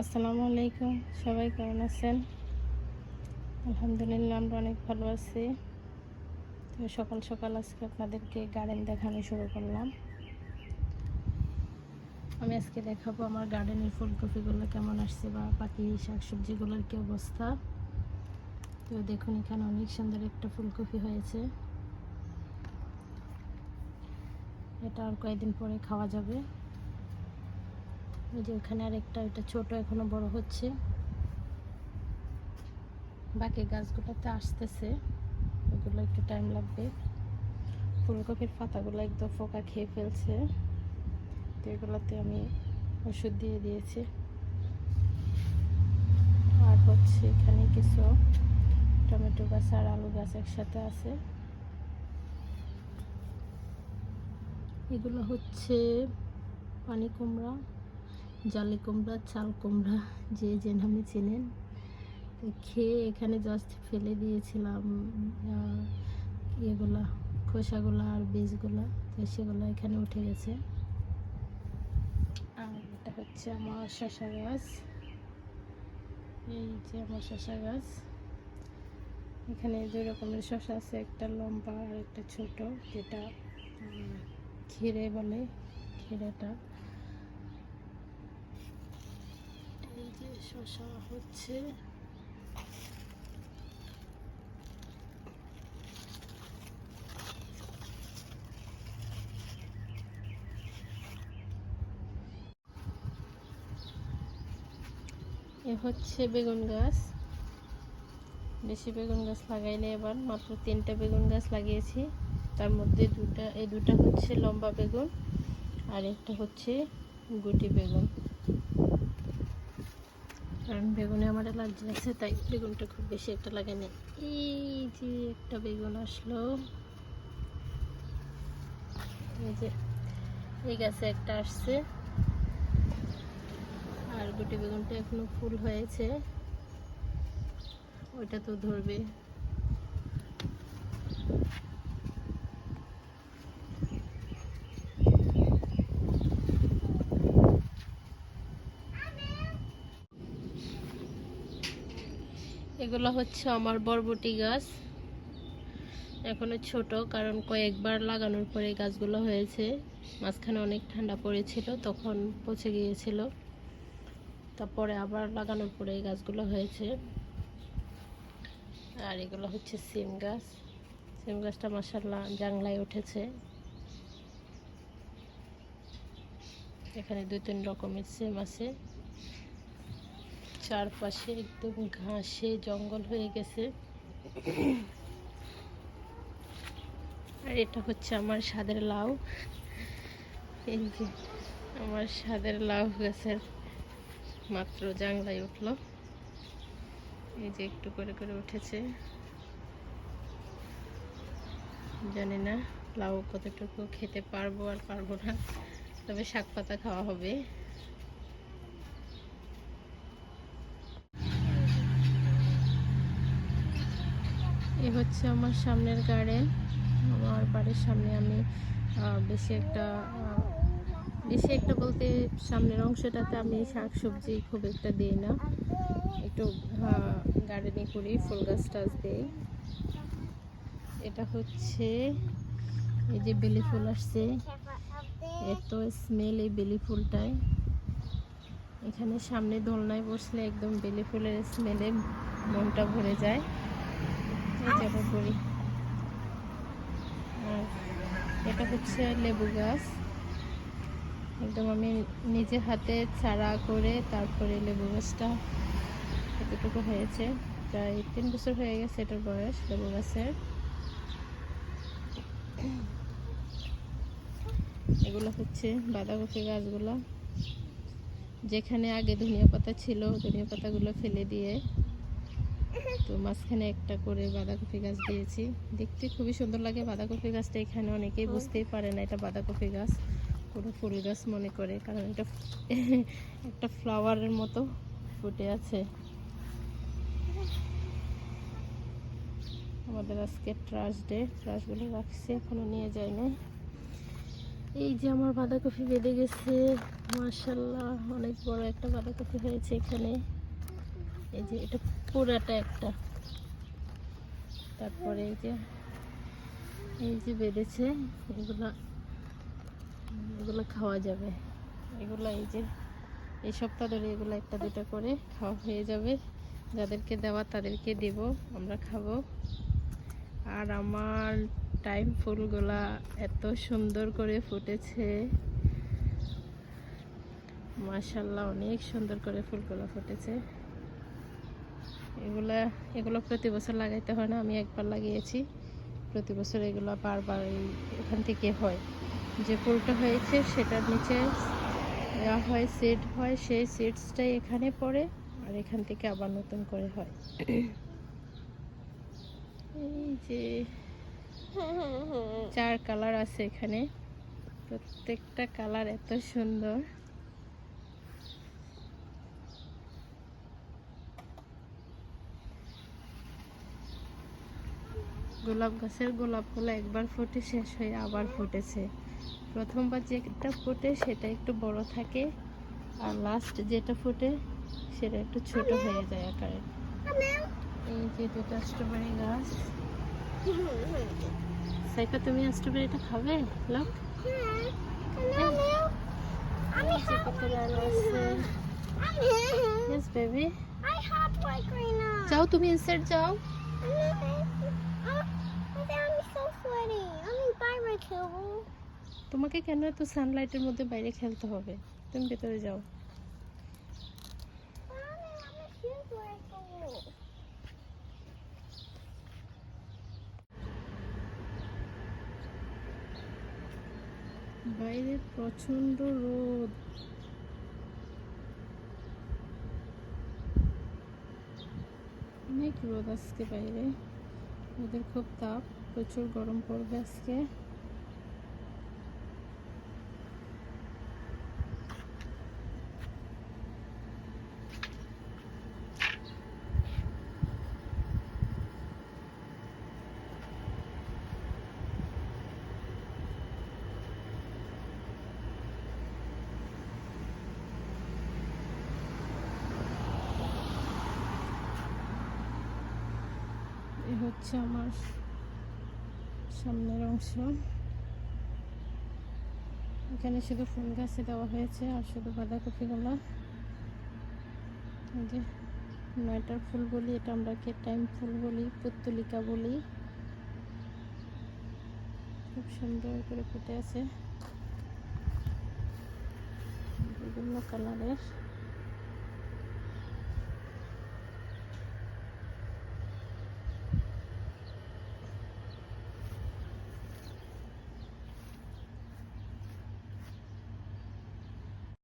আসসালামু আলাইকুম। সবাই কেমন আছেন? আলহামদুলিল্লাহ, আমরা অনেক ভালো আছি। তো সকাল সকাল আজকে আপনাদেরকে গার্ডেন দেখানো শুরু করলাম। আমি আজকে দেখাবো আমার গার্ডেনের ফুলকপিগুলো কেমন আসছে বা বাকি শাকসবজিগুলোর কী অবস্থা। তো দেখুন, এখানে অনেক সুন্দর একটা ফুলকপি হয়েছে। এটা আর কয়েকদিন পরে খাওয়া যাবে। ওই যে ওখানে আরেকটা ওটা ছোট, এখনও বড় হচ্ছে। বাকি গাছগুলোতে আসতেছে। ওগুলো একটু টাইম লাগবে। ফুলকপির পাতাগুলো একদম ফোকা খেয়ে ফেলছে। তো এগুলোতে আমি ওষুধ দিয়ে দিয়েছি। আর হচ্ছে এখানে কিছু টমেটো গাছ আর আলু গাছ একসাথে আছে। এগুলো হচ্ছে পানি কুমড়া। জালি কুমড়া, চাল কুমড়া, যে যে নামে চেনেন। খেয়ে এখানে জাস্ট ফেলে দিয়েছিলাম ইয়েগুলা খোসাগুলা আর বীজগুলা। তো সেগুলো এখানে উঠে গেছে। আর এটা হচ্ছে আমার শশা গাছ। এই যে আমার শশা গাছ। এখানে দুই রকমের শশা আছে, একটা লম্বা আর একটা ছোট, যেটা ক্ষীরে বলে ক্ষীরেটা এই যে শশা হচ্ছে। এ হচ্ছে বেগুন গাছ। বেশি বেগুন গাছ লাগাইনি এবার মাত্র তিনটা বেগুন গাছ লাগিয়েছি। তার মধ্যে দুটা, এই দুটা হচ্ছে লম্বা বেগুন আর একটা হচ্ছে গুটি বেগুন। কারণ বেগুনে আমার অ্যালার্জি আছে, তাই বেগুনটা খুব বেশি একটা লাগে না এই যে একটা বেগুন আসলো। এই যে, এই গাছে একটা আসছে। আর গুটি বেগুনটা এখনও ফুল হয়েছে। ওইটা তো ধরবে। এগুলো হচ্ছে আমার বরবটি গাছ। এখনও ছোট, কারণ কয়েকবার লাগানোর পরে গাছগুলো হয়েছে। মাঝখানে অনেক ঠান্ডা পড়েছিল, তখন পচে গিয়েছিল। তারপরে আবার লাগানোর পরে এই গাছগুলো হয়েছে। আর এগুলো হচ্ছে সিম গাছ। সিম গাছটা মাসাল্লাহ জাংলায় উঠেছে। এখানে দুই তিন রকমের সিম আছে। চারপাশে একদম ঘাসে জঙ্গল হয়ে গেছে। আর এটা হচ্ছে আমার স্বাদের লাউ। এই যে আমার স্বাদের লাউ গাছের মাত্র জাংলায় উঠল। এই যে একটু করে করে উঠেছে। জানি না লাউ কতটুকু খেতে পারব আর পারব না, তবে শাক পাতা খাওয়া হবে। এ হচ্ছে আমার সামনের গার্ডেন আমার বাড়ির সামনে আমি বেশি একটা বেশি একটা বলতে সামনের অংশটাতে আমি শাক সবজি খুব একটা দিই না। একটু গার্ডেনিং করি, ফুল গাছ টাছ দিই। এটা হচ্ছে, এই যে বেলি ফুল আসছে এত স্মেল এই বেলি ফুলটায় এখানে সামনে দোলনায় বসলে একদম বেলি ফুলের স্মেলে মনটা ভরে যায়। এই যে আবার বলি আর এটা হচ্ছে লেবু গাছ। একদম আমি নিজে হাতে চারা করে তারপরে লেবু গাছটা এতটুকু হয়েছে। প্রায় তিন বছর হয়ে গেছে এটার বয়স লেবু গাছের। এগুলো হচ্ছে বাঁধাকপি গাছগুলো। যেখানে আগে ধনিয়া পাতা ছিল, ধনিয়া পাতাগুলো ফেলে দিয়ে তো মাঝখানে একটা করে বাঁধাকপি গাছ দিয়েছি। দেখতে খুবই সুন্দর লাগে। বাঁধাকপি গাছটা এখানে অনেকেই বুঝতেই পারে না এটা বাঁধাকপি গাছ। পুরো ফুল গাছ মনে করে কারণ এটা একটা ফ্লাওয়ারের মতো ফুটে আছে। আমাদের আজকে ট্রাশ ডে ট্রাশগুলো রাখছে এখনও নিয়ে যায়নি এই যে আমার বাঁধাকপি বেঁধে গেছে। মার্শাল্লাহ অনেক বড় একটা বাঁধাকপি হয়েছে এখানে। এই যে এটা পুরাটা একটা। তারপরে এই যে এই যে বেঁধেছে, এগুলা, এগুলো খাওয়া যাবে। এগুলো এই যে, এই সপ্তাহ ধরে এগুলো একটা দুটা করে খাওয়া হয়ে যাবে। যাদেরকে দেওয়া তাদেরকে দেব, আমরা খাব। আর আমার টাইম ফুলগুলা এত সুন্দর করে ফুটেছে। মাশাল্লাহ অনেক সুন্দর করে ফুলগুলো ফুটেছে। এগুলা, এগুলো প্রতি বছর লাগাইতে হয় না, আমি একবার লাগিয়েছি। প্রতি বছর এগুলো বারবার এখান থেকে হয়। যে ফুলটা হয়েছে সেটার নিচে দেওয়া হয় সিড হয়, সেই সিডসটাই এখানে পড়ে আর এখান থেকে আবার নতুন করে হয়। এই যে চার কালার আছে এখানে। প্রত্যেকটা কালার এত সুন্দর। গোলাপ গাছের গোলাপগুলো একবার ফুটে শেষ হয়ে আবার ফুটেছে। প্রথমবার যেটা ফুটে সেটা একটু বড় থাকে আর লাস্ট যেটা ফুটে সেটা একটু ছোট হয়ে যায় আকারে। এই যে দুটো স্ট্রবেরি গাছ। সাইফা তুমি স্ট্রবেরিটা খাবে? লোক. যাও তুমি ইনসাইড যাও। তোমাকে কেন এত সানলাইটের মধ্যে বাইরে খেলতে হবে? তুমি ভেতরে যাও। বাইরে প্রচণ্ড রোদ। অনেক রোদ আজকে বাইরে। ওদের খুব তাপ প্রচুর গরম পড়বে আজকে। হচ্ছে আমার সামনের অংশ। এখানে শুধু ফুল গাছে দেওয়া হয়েছে আর শুধু বাঁধাকপিগুলো। এই যে নয়টার ফুল বলি, এটা আমরা কে টাইম ফুল বলি, পুত্তলিকা বলি। খুব সুন্দর করে ফুটে আছে। বিভিন্ন কালারের।